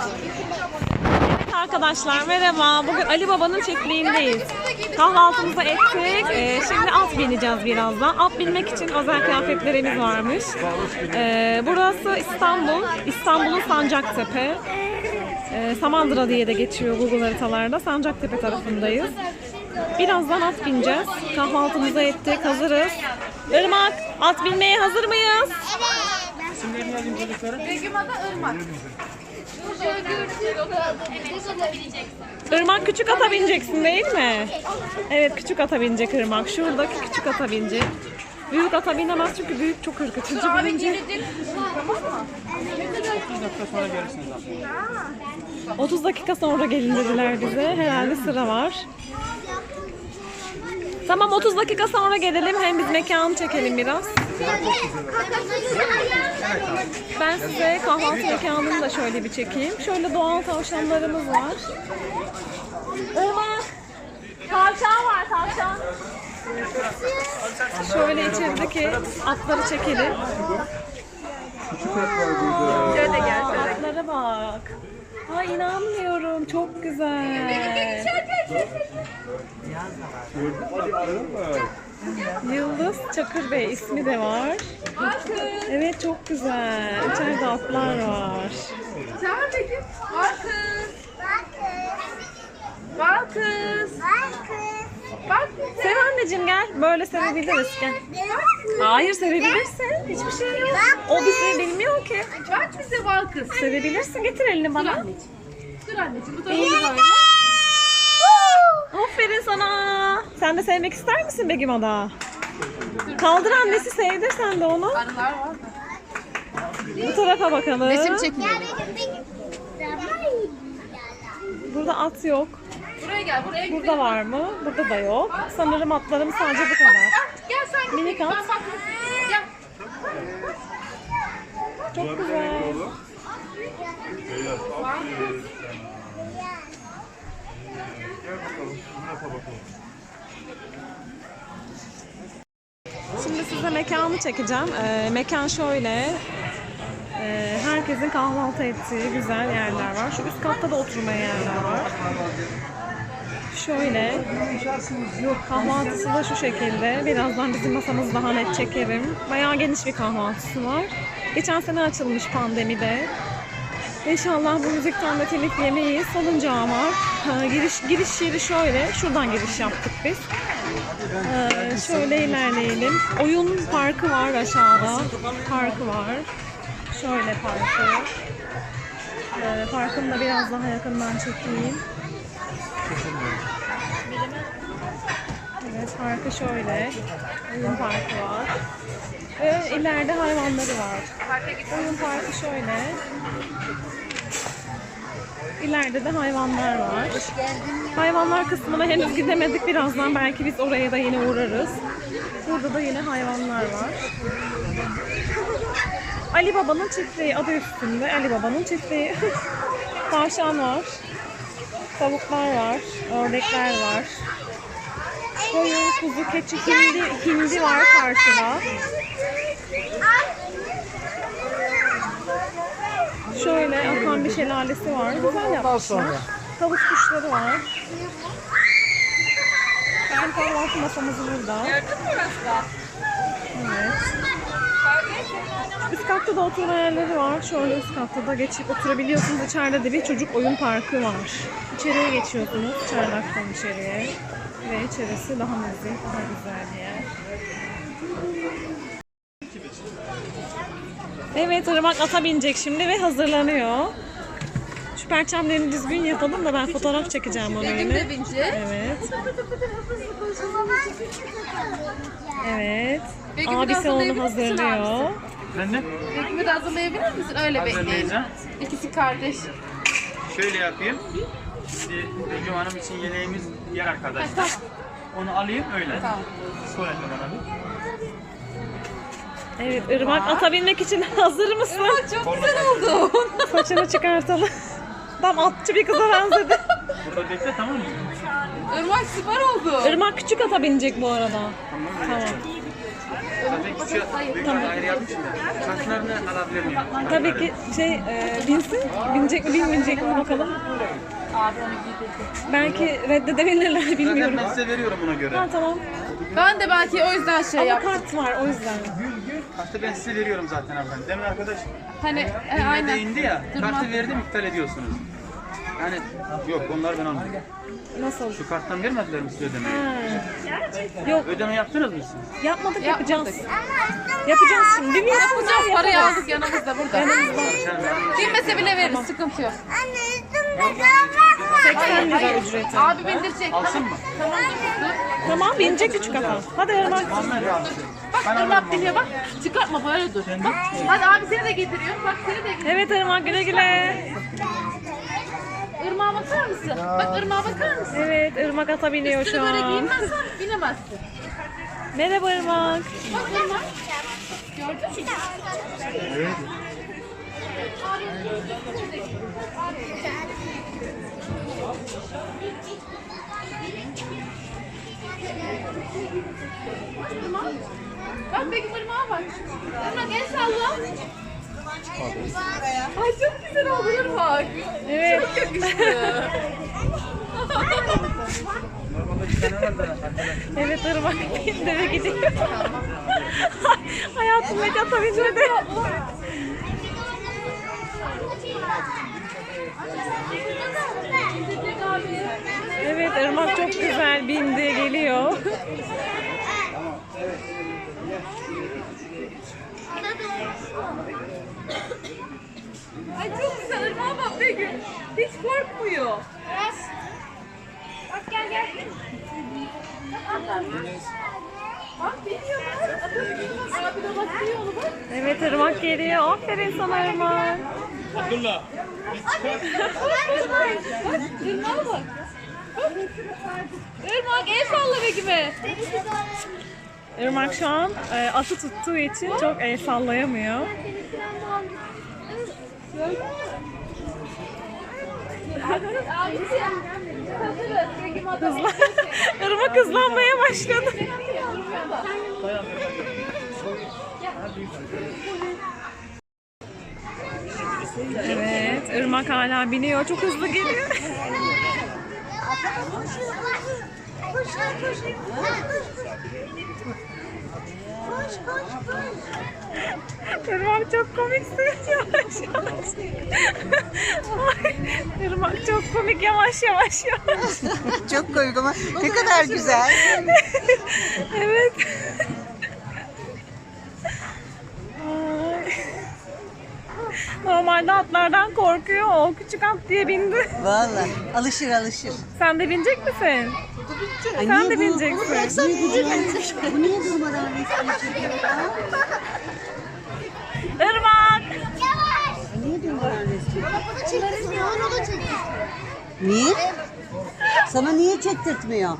Evet arkadaşlar merhaba. Bugün Ali Baba'nın çiftliğindeyiz. Kahvaltımızı ettik. Ee, şimdi at bineceğiz birazdan. At binmek için özel kıyafetlerimiz varmış. Ee, burası İstanbul. İstanbul'un Sancaktepe. Ee, Samandıra diye de geçiyor Google haritalarda. Sancaktepe tarafındayız. Birazdan at bineceğiz. Kahvaltımızı ettik. Hazırız. Irmak, at binmeye hazır mıyız? Begüm adı Irmak. Irmak küçük ata bineceksin değil mi? Evet küçük ata binecek Irmak. Şuradaki küçük ata binecek. Büyük ata binemez çünkü büyük çok ürkütücü binince. Tamam mı? 30 dakika sonra gelin dediler bize. Herhalde sıra var. Tamam 30 dakika sonra gelelim. Hem biz mekanı çekelim biraz. Ben size kahvaltı mekanını da şöyle bir çekeyim. Şöyle doğal tavşanlarımız var. Irmak. Tavşan var tavşan. Şöyle içerideki atları çekelim. Şöyle gel. Şöyle. Atlara bak. Ay inanmıyorum. Çok güzel. Yıldız Çakır Bey ismi de var. Evet çok güzel. İçeride atlar var. Çağır Begüm. Var kız. Var kız. Bak. Sev anneciğim gel. Böyle sevebiliriz gel. Hayır sevebilirsin. Hiçbir şey yok. O bizi bilmiyor ki. Bak bize var kız. Sevebilirsin. Getir elini bana. anneciğim. Dur anneciğim. Bu tarafa böyle. Aferin sana. Sen de sevmek ister misin Begüm Ada? Kaldır annesi sevdir sen de onu. Arılar var mı? Bu tarafa bakalım. Resim çekinelim. Burada at yok. Buraya gel. Buraya gidelim. Burada var mı? Burada da yok. Sanırım atlarım sadece bu kadar. Gel sen. Minik at. Gel. Çok güzel. Şimdi size mekanı çekeceğim. Ee, mekan şöyle. Ee, herkesin kahvaltı ettiği güzel yerler var. Şu üst katta da oturmaya yerler var. Şöyle. Kahvaltısı da şu şekilde. Birazdan bizim masamızı daha net çekerim. Bayağı geniş bir kahvaltısı var. Geçen sene açılmış pandemide. İnşallah bu müzikten de telif yemeyiz. Salıncağı var. Giriş, giriş yeri şöyle. Şuradan giriş yaptık biz. Ee, şöyle ilerleyelim. Oyun parkı var aşağıda. Parkı var. Şöyle parkı. Ee, parkını da biraz daha yakından çekeyim. Evet parkı şöyle. Oyun parkı var. Ve ileride hayvanları var. Oyun parkı şöyle. İleride de hayvanlar var. Hayvanlar kısmına henüz gidemedik. Birazdan belki biz oraya da yine uğrarız. Burada da yine hayvanlar var. Ali Baba'nın çiftliği adı üstünde. Ali Baba'nın çiftliği. Tavşan var. Tavuklar var. Ördekler var. Koyun, kuzu, keçi, hindi, hindi var karşıda. Şöyle akan bir şelalesi var. Güzel yapmışlar. Tavuk kuşları var. Bizim kahvaltı masamız burada. Evet. Üst katta da oturma yerleri var. Şöyle üst katta da geçip oturabiliyorsunuz. İçeride de bir çocuk oyun parkı var. İçeriye geçiyorsunuz. Çardaktan içeriye. Ve içerisi daha nezih, daha güzel bir yer. Evet, Irmak ata binecek şimdi ve hazırlanıyor. Şu perçemlerini düzgün yapalım da ben fotoğraf çekeceğim onu Begüm yine. de binecek. Evet, evet. Begüm'ü de Abisi onu hazırlayabilir misin hazırlıyor. Efendim? Begüm'ü de hazırlayabilir misin? Öyle bekleyelim. Hazırlayacağım. İkisi kardeş. Şöyle yapayım. Şimdi Begüm Hanım için yeleğimiz diğer Ha, arkadaşlar. tamam. Onu alayım öyle. Tamam. Sol elle bana bir. Evet, Irmak ata binmek için hazır mısın? Çok güzel oldu. Saçını çıkartalım. Tam atçı bir kıza benzedi. Burada bekle tamam mı? Irmak süper oldu. Irmak küçük ata binecek bu arada. Tamam. Zaten küçük büyük ayrı yapmışım da. Kartlarını alabilir miyim? Tabii ki şey e, binsin. Binecek mi binmeyecek mi bakalım. Belki reddedebilirler Zaten bilmiyorum. ben size veriyorum ona göre. Ha tamam. Ben de belki o yüzden şey Ama yaptım. kart var o yüzden. Kartı ben size veriyorum zaten hanımefendi. Demin arkadaş Hani e, aynen. aynen. indi ya. Durma. Kartı verdim iptal ediyorsunuz. Yani yok onlar ben almadım. Nasıl? Şu karttan vermediler mi size ödemeyi? Yok Ödeme yaptınız mı siz? yapmadık yapacağız. Yapacağız şimdi. Bir Yapacağız parayı aldık yanımızda burada. Ben Bilmese bile veririz sıkıntı yok. 80 lira ücreti. Abi bindirecek. alsın mı? Tamam. Tamam binecek küçük kafa. Hadi Irmak. Ahmet abi. Bak Irmak biniyor bak. Çıkartma böyle dur. Bak. Hadi abi seni de getiriyor. Bak seni de getiriyor. Evet Irmak güle güle. Irmağa bakar mısın? Bak ırmağa bakar mısın? Evet Irmak ata biniyor Üstünü şu böyle an. giyinmezsen binemezsin. Merhaba Irmak. Bak Irmak. Gördün mü? Irmak. Bak Begüm Irmak'a bak. Irmak el salla. Ay çok güzel oldu Irmak. Evet. Çok yakıştı. Evet Irmak bindi ve gidiyor. Hayatım hiç ata binmedi. Gidecek abi. Evet Irmak çok güzel bindi geliyor. Ay çok güzel Irmak'a bak Begüm. Hiç korkmuyor. Bak gel gel. Bak biliyor bak. Abi de bakıyor onu bak. Evet Irmak geliyor. Aferin sana Irmak. Abdullah. Bak Irmak'a bak. Irmak el salla Begüm'e. Irmak şu an e, atı tuttuğu için çok el sallayamıyor. Hızlan Irmak hızlanmaya başladı. Evet, Irmak hala biniyor. Çok hızlı geliyor. Irmak çok komiksin. Yavaş yavaş. Ay, Irmak çok komik. Yavaş yavaş yavaş. Çok komik ama ne kadar güzel. Evet. Normalde atlardan korkuyor. O küçük at diye bindi. Vallahi alışır alışır. Sen de binecek misin? Ay, Sen niye de bu- bineceksin. Bunu bıraksan niye binecek? Bu niye durmadan resmi çekiyor? Irmak. Niye durmadan resmi Niye? Sana niye çektirtmiyor?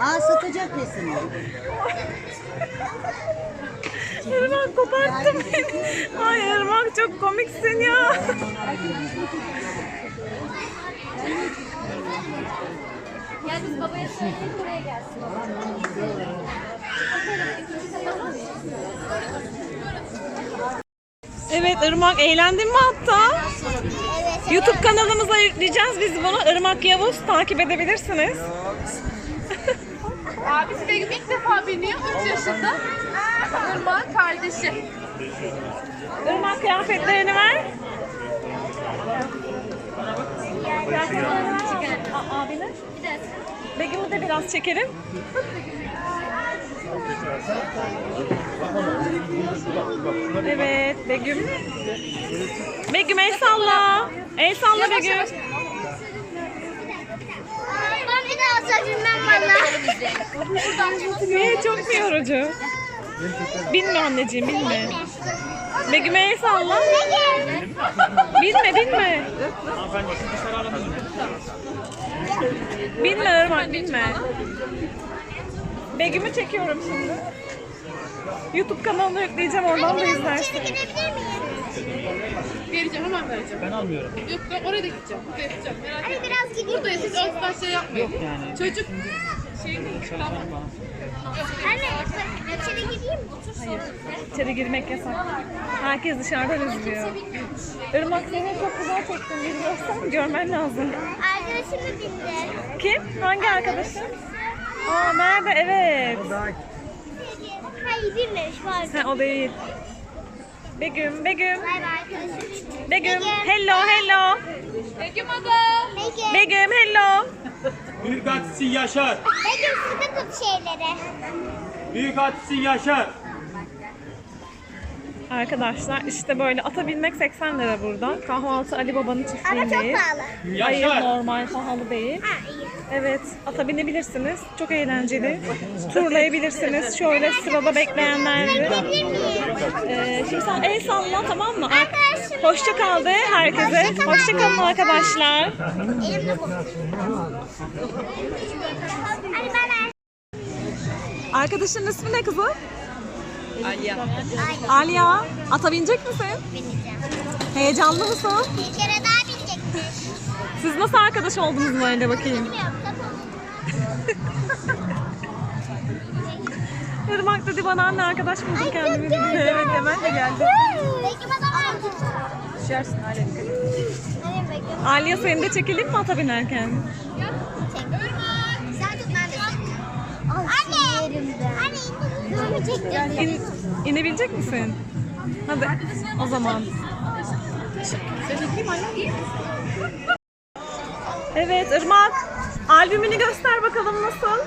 Aa satacak resmi. Irmak koparttı beni. Ay Irmak çok komiksin ya. Gel biz babaya söyleyelim buraya gelsin. Evet Irmak eğlendin mi hatta? YouTube kanalımıza yükleyeceğiz biz bunu. Irmak Yavuz takip edebilirsiniz. Abisi Begüm ilk defa biniyor. 3 yaşında. Irmak'ın kardeşi. Irmak kıyafetlerini ver. Kıyafetlerini ver. A- abine. Begüm'ü de biraz çekelim. Evet Begüm. Begüm el salla. El salla Begüm. Saçımdan valla. Niye çok mu yorucu? Binme anneciğim binme. Begüm'e el salla. Binme binme. Binme Irmak binme. Begüm'ü çekiyorum şimdi. YouTube kanalına yükleyeceğim oradan da izlersin. Vereceğim hemen vereceğim. Ben almıyorum. Yok ben oraya da gideceğim. Yapacağım. Merak Hadi etme. biraz gideyim. Buradayız hiç asla şey yapmayın. yani. Çocuk Anne, içeri gireyim mi? Hayır. İçeri girmek yasak. Herkes dışarıdan izliyor. Irmak seni çok güzel çektim. Bir görsen görmen lazım. Arkadaşımı bindi. Kim? Hangi arkadaşın? Aa nerede? Evet. Hayır binmemiş var. Ha, o değil. Begüm, Begüm, Bay bay arkadaşım. Begüm. Hello, hello. Begüm Ada. Begüm. Begüm, hello. Büyük Atisi Yaşar. Begüm sıkı tut şeyleri. Büyük Atisi Yaşar. Arkadaşlar işte böyle ata binmek 80 lira burada. Kahvaltı Ali Baba'nın Ama çok çiftliğindeyiz. pahalı. Hayır Yaşar. normal pahalı değil. Ha iyi. Evet ata binebilirsiniz. Çok eğlenceli. Turlayabilirsiniz. Şöyle sırada bekleyenler de. Binebilir miyim? Ee, şimdi sen el salla tamam mı? Hoşça kal de herkese. Hoşça. Hoşça kalın arkadaşlar. Arkadaşının ismi ne kızım? Ay. Alya. Ata binecek misin? Bineceğim. Heyecanlı mısın? Bir kere daha binecekmiş. Siz nasıl arkadaş oldunuz böyle bakayım? Bilmiyorum. Irmak dedi bana anne arkadaş buldum kendimi dedi. Evet hemen de geldi. Düşersin Alya dikkat et. Alya seni de çekelim mi ata binerken? Anne. İn, inebilecek misin? Hadi o zaman. Evet Irmak. Albümünü göster bakalım nasıl?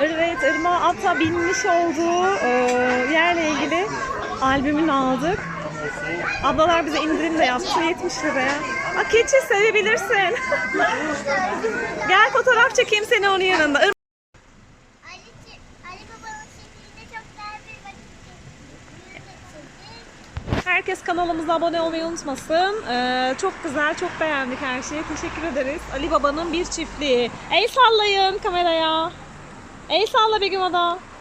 Evet Irmak ata binmiş olduğu e, yerle ilgili albümünü aldık. Ablalar bize indirim de yaptı 70 liraya. Aa, keçi sevebilirsin. Gel fotoğraf çekeyim seni onun yanında. Ir- Ali, Ali babanın şeklinde çok güzel bir vakit geçirdik. Herkes kanalımıza abone olmayı unutmasın. Ee, çok güzel, çok beğendik her şeyi. Teşekkür ederiz. Ali Baba'nın bir çiftliği. El sallayın kameraya. El salla Begüm Ada.